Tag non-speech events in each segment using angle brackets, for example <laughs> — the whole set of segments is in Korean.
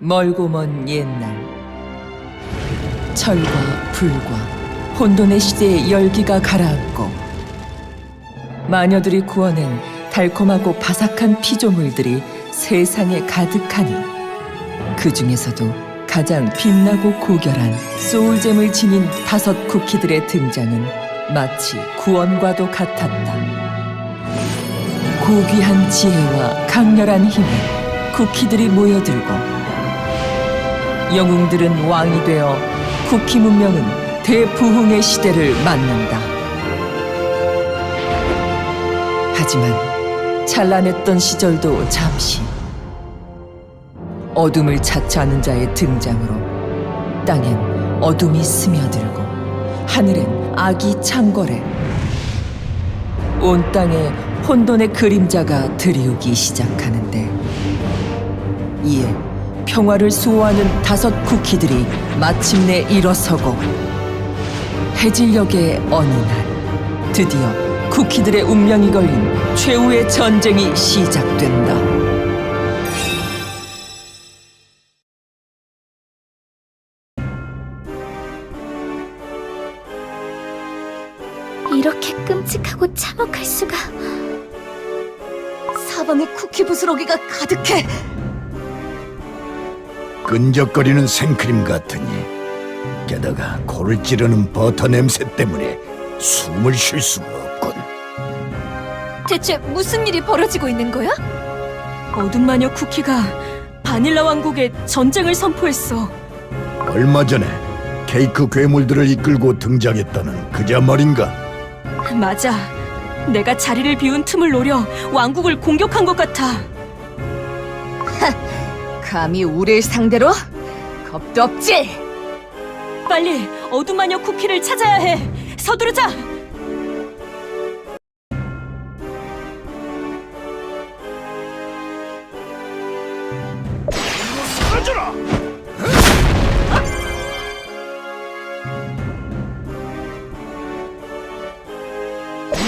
멀고 먼 옛날 철과 불과 혼돈의 시대의 열기가 가라앉고 마녀들이 구워낸 달콤하고 바삭한 피조물들이 세상에 가득하니 그 중에서도 가장 빛나고 고결한 소울잼을 지닌 다섯 쿠키들의 등장은 마치 구원과도 같았다. 고귀한 지혜와 강렬한 힘에 쿠키들이 모여들고 영웅들은 왕이 되어 쿠키 문명은 대부흥의 시대를 맞는다. 하지만 찬란했던 시절도 잠시 어둠을 자처하는 자의 등장으로 땅엔 어둠이 스며들고 하늘엔 악이 창궐해 온 땅에 혼돈의 그림자가 들이우기 시작하는데 이에 평화를 수호하는 다섯 쿠키들이 마침내 일어서고 해질녘의 어느 날 드디어 쿠키들의 운명이 걸린 최후의 전쟁이 시작된다. 이렇게 끔찍하고 참혹할 수가. 사방에 쿠키 부스러기가 가득해. 끈적거리는 생크림 같으니 게다가 코를 찌르는 버터 냄새 때문에 숨을 쉴 수가 없군. 대체 무슨 일이 벌어지고 있는 거야? 어둠 마녀 쿠키가 바닐라 왕국에 전쟁을 선포했어. 얼마 전에 케이크 괴물들을 이끌고 등장했다는 그자 말인가? 맞아. 내가 자리를 비운 틈을 노려 왕국을 공격한 것 같아. <laughs> 감히 우리를 상대로? 겁도 없지? 빨리 어둠 마녀 쿠키를 찾아야 해. 서두르자. 사라져라!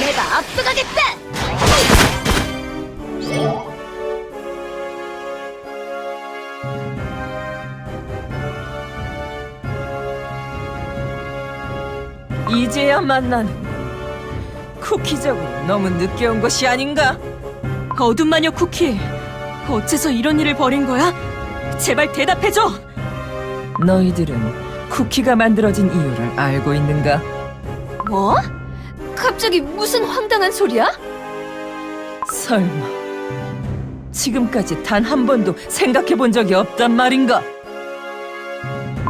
내가 앞서가겠다! 이제야 만나는 쿠키적으로 너무 늦게 온 것이 아닌가? 어둠 마녀 쿠키. 어째서 이런 일을 벌인 거야? 제발 대답해줘. 너희들은 쿠키가 만들어진 이유를 알고 있는가? 뭐? 갑자기 무슨 황당한 소리야? 설마 지금까지 단 한 번도 생각해 본 적이 없단 말인가?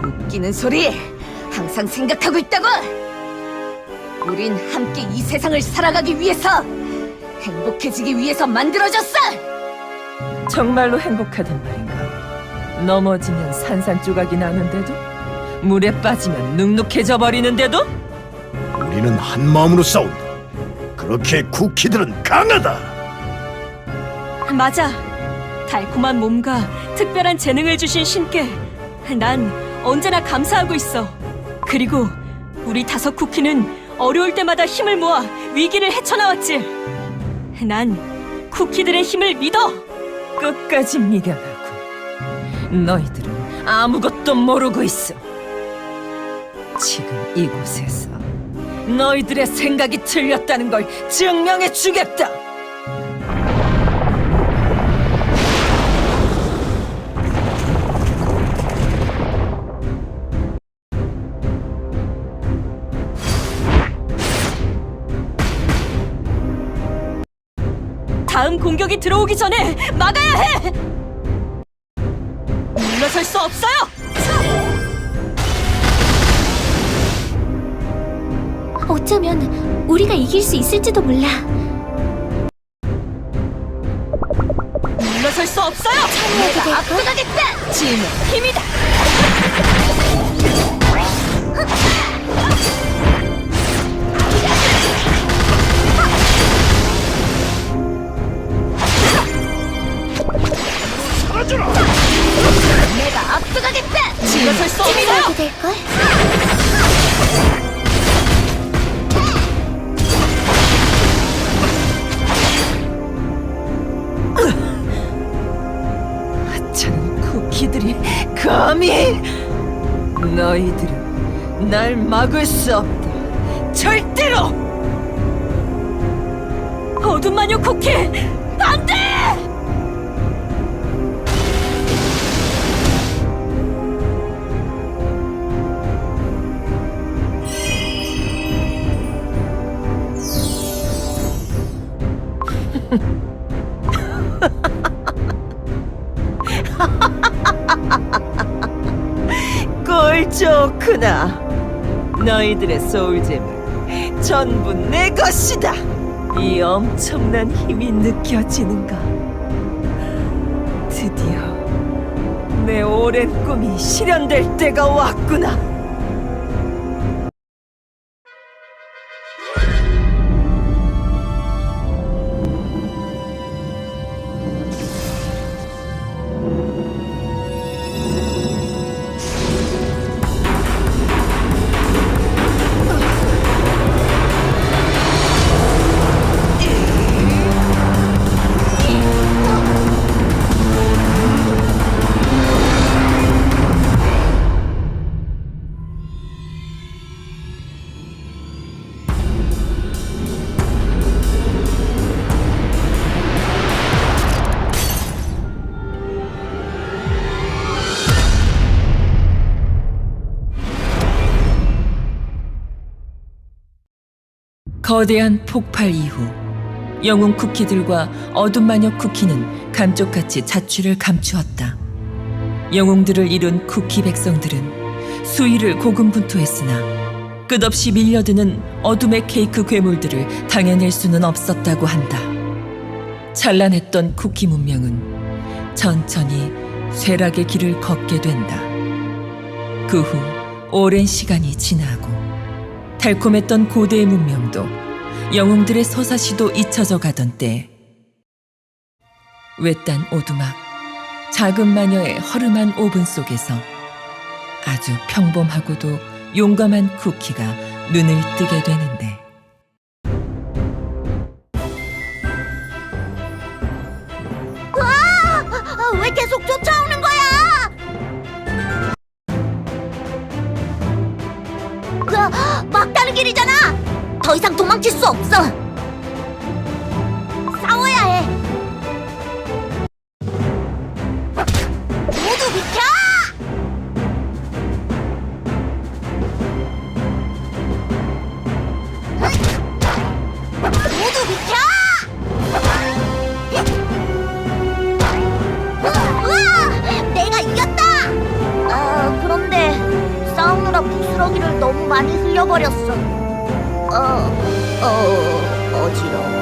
웃기는 소리 항상 생각하고 있다고! 우린 함께 이 세상을 살아가기 위해서 행복해지기 위해서 만들어졌어! 정말로 행복하단 말인가? 넘어지면 산산조각이 나는데도 물에 빠지면 눅눅해져 버리는데도 우리는 한 마음으로 싸운다. 그렇게 쿠키들은 강하다. 맞아. 달콤한 몸과 특별한 재능을 주신 신께 난 언제나 감사하고 있어. 그리고 우리 다섯 쿠키는 어려울 때마다 힘을 모아 위기를 헤쳐나왔지. 난 쿠키들의 힘을 믿어. 끝까지 미련하고 너희들은 아무것도 모르고 있어. 지금 이곳에서 너희들의 생각이 틀렸다는 걸 증명해 주겠다. 다음 공격이 들어오기 전에 막아야 해. 물러설 수 없어요. 어쩌면 우리가 이길 수 있을지도 몰라. 물러설 수 없어요. 내가 앞서가겠다! 짐의 힘이다. 너희들은 날 막을 수 없다. 절대로! 어둠 마녀 쿠키 안 돼! <laughs> 좋구나. 너희들의 소울잼은 전부 내 것이다. 이 엄청난 힘이 느껴지는가? 드디어 내 오랜 꿈이 실현될 때가 왔구나. 거대한 폭발 이후 영웅 쿠키들과 어둠 마녀 쿠키는 감쪽같이 자취를 감추었다. 영웅들을 이룬 쿠키 백성들은 수위를 고군분투했으나 끝없이 밀려드는 어둠의 케이크 괴물들을 당해낼 수는 없었다고 한다. 찬란했던 쿠키 문명은 천천히 쇠락의 길을 걷게 된다. 그 후 오랜 시간이 지나고 달콤했던 고대의 문명도 영웅들의 서사시도 잊혀져 가던 때. 외딴 오두막 작은 마녀의 허름한 오븐 속에서 아주 평범하고도 용감한 쿠키가 눈을 뜨게 되는데 없어. 싸워야 해. 모두 비켜! 모두 비켜! 아, 싸우느라 부스러기를 너무 많이 흘려버렸어. 어, 어, 어지러워.